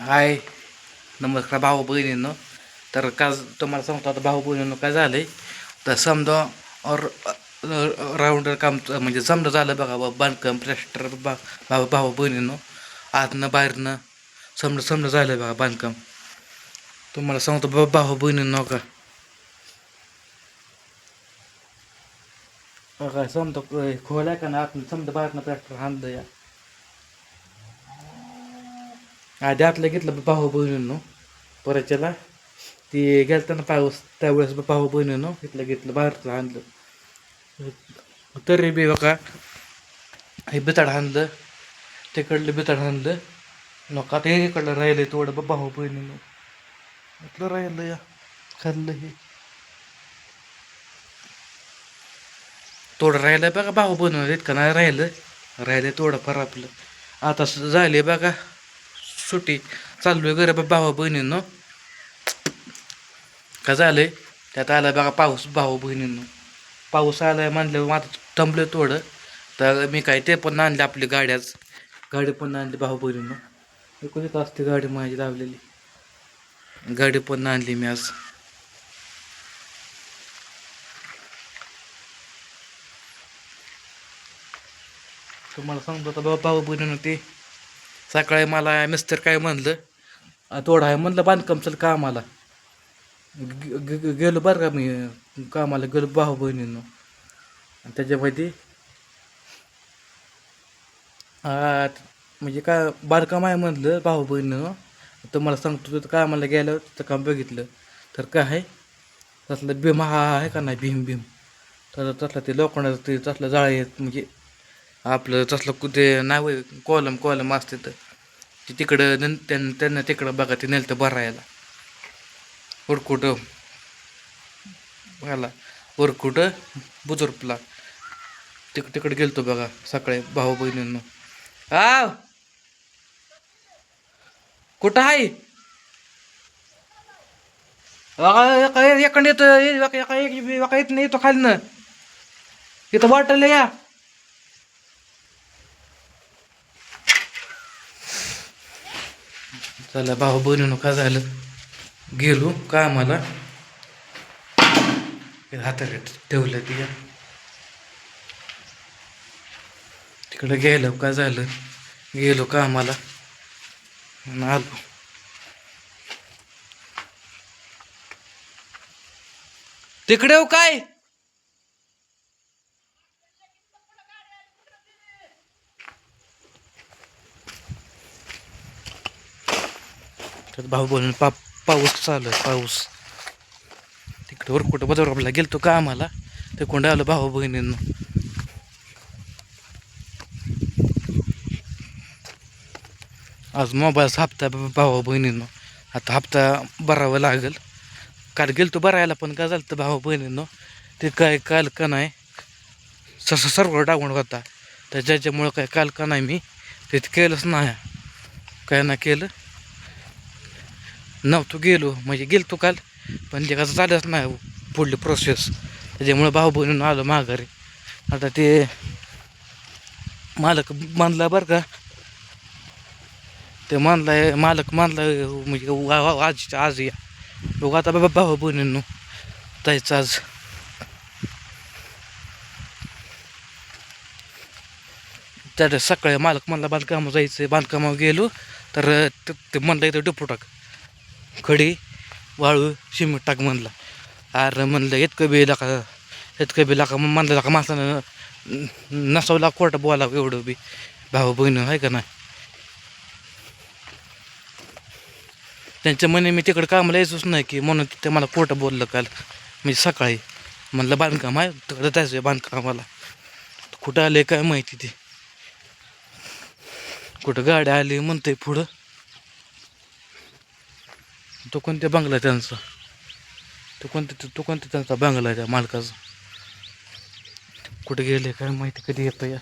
हाय नमस्कार भाऊ बहिणींनो तर का तुम्हाला सांगतो आता भाऊ बहिणींनो काय झालंय तर समजा और राऊंडर काम म्हणजे समजा झालं बघा बा बांधकाम प्लॅस्टर बा भाऊ भाऊ बहिणींनो आतनं बाहेरनं समजा समजा झालं बघा बांधकाम तुम्हाला सांगतो बा भाऊ बहिणींनो का बघा समजा खोलाय का ना आतनं समजा बाहेरनं प्लॅस्टर हाणलं या आधी आतलं घेतलं भाऊ बहिणींनो. परच्याला. ती गेलताना पाऊस त्यावेळेस पाहू बहिणींनो इथलं घेतलं बाहेरचं आणलं. तरी बी बघा हे बिताड आणलं तिकडलं बिताड आणलं. नका ते इकडलं राहिलं थोडं भाऊ बहिणीनं. इथलं राहिलं या खाल्लं हे. थोडं राहिलं बघा भाऊ बहिणीनं इतकं नाही राहिलं. राहिलं थोडंफार आपलं. आता झाले बघा सुट्टी. चाललोय घरी भावा बहिणींनो. का झालंय? त्यात आलं बघा पाऊस भाऊ बहिणींनो. पाऊस आलाय म्हणलं आता थांबलं थोडं. तर मी काय ते पण आणले आपली गाड्याच गाडी पण आणली भाऊ बहिणींनो. एकूणच असते गाडी माझी लावलेली. गाडी पण आणली मी आज. तुम्हाला सांगतो आता बाबा भाऊ बहिणीनं ते. सकाळी मला मिस्टर काय म्हणलं "आ, थोडं आहे म्हणलं बांधकाम चल कामाला. गेलो बरं का मी कामाला गेलो भाऊ बहिणींनो. आणि त्याच्यामध्ये म्हणजे काय बांधकाम आहे म्हणलं भाऊ बहिणीनं मला सांगतो तर कामाला गेलं तिथं काम बघितलं. तर काय आहे तसलं भीम हा आहे का नाही भीम भीम. तर तसलं ते लोखंडाचं ते तसलं जाळे म्हणजे आपलं तसलं कुठे नाही होय कॉलम कॉलम असते तर ते तिकडं त्यांना त्यां त्यांना तिकडं बघा ते नेलं तर भरायला उरकुट बघायला उरकुट बुजुर्गला तिक तिकडे गेलतो बघा सकाळी भाऊ बहिणींना आव कुठं आहे एकडे येतो एका येत नाही येतो खाली ना इथं वाटलं या चला भाऊ बनवून का झालं? गेलो का आम्हाला हाताला ठेवलं ती. तिकडं गेलो का झालं? गेलो का आम्हाला आलो. तिकडे हो काय? तर भाऊ बोलून पा पाऊस चालू आहे पाऊस. तिकडे वर कुठं बदरला गेलतो का आम्हाला? ते कोण आलं भाऊ बहिणींना. आज मोबाईलचा हप्ता भाऊ बहिणींनो. आता हप्ता भरावा लागेल. काल गेलतो भरायला पण काय झालं तर भाऊ बहिणींनो? ते काय काल का नाही? सस सर्व टाकून होता. तर ज्याच्यामुळं काय काल का नाही मी ते केलंच नाही. काय ना केलं? नव्हतो गेलो. म्हणजे गेलतो काल. पण ते कसं चालत नाही पुढली प्रोसेस त्याच्यामुळे भाऊ बनून आलो माघारी. आता ते मालक मानला बरं का. ते मानलाय मालक मानला म्हणजे आज आज या. बघू आता बाबा भाऊ बहिणींनो. जायचं आज. त्या सकाळी मालक म्हणला बांधकामावर जायचं. बांधकामावर गेलो. तर ते ते म्हणलं इथं डुपू टाक. खडी वाळू सिमेंट टाक म्हणला. अरे म्हणलं इतकं बी लाका इतकं बी लाका म्हणलं का माणसानं नसावला कोर्ट बोला एवढं बी. भाऊ बहीण आहे का नाही? त्यांच्या म्हणे मी तिकडं कामाला यायचोच नाही की म्हणून ते मला कोर्ट बोललं काल. म्हणजे सकाळी म्हणलं बांधकाम आहे तिकडं जायचं आहे बांधकामाला. कुठं आले काय माहिती ते? कुठं गाडी आली म्हणते पुढं. तो कोणत्या बंगला आहे त्यांचा? तो कोणत्या तो कोणत्या त्यांचा बंगला आहे त्या मालकाचा? कुठे गेले काय माहिती कधी येतं या